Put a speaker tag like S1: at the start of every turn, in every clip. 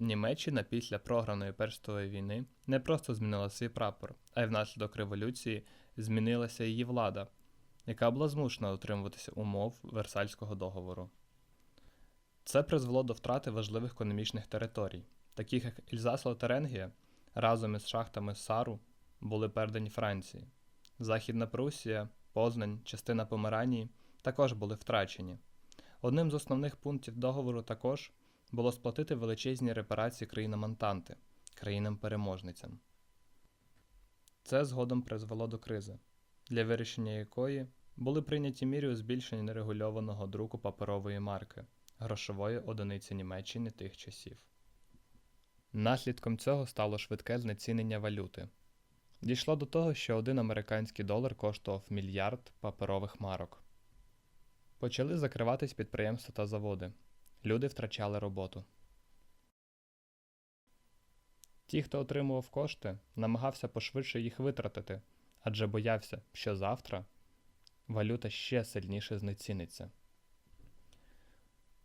S1: Німеччина після програної Першої війни не просто змінила свій прапор, а й внаслідок революції змінилася її влада, яка була змушена дотримуватися умов Версальського договору. Це призвело до втрати важливих економічних територій, таких як Ільзас Лотаренгія разом із шахтами Сару були передані Франції. Західна Прусія, Познань, частина Померанії також були втрачені. Одним з основних пунктів договору також було сплатити величезні репарації країнам Антанти, країнам-переможницям. Це згодом призвело до кризи, для вирішення якої були прийняті міри у збільшенні нерегульованого друку паперової марки, грошової одиниці Німеччини тих часів. Наслідком цього стало швидке знецінення валюти. Дійшло до того, що один американський долар коштував мільярд паперових марок. Почали закриватись підприємства та заводи. Люди втрачали роботу. Ті, хто отримував кошти, намагався пошвидше їх витратити, адже боявся, що завтра валюта ще сильніше знеціниться.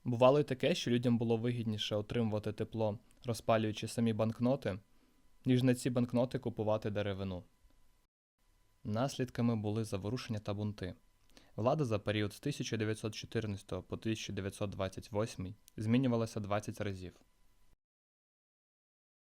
S1: Бувало й таке, що людям було вигідніше отримувати тепло, розпалюючи самі банкноти, ніж на ці банкноти купувати деревину. Наслідками були заворушення та бунти. Влада за період з 1914 по 1928 змінювалася 20 разів.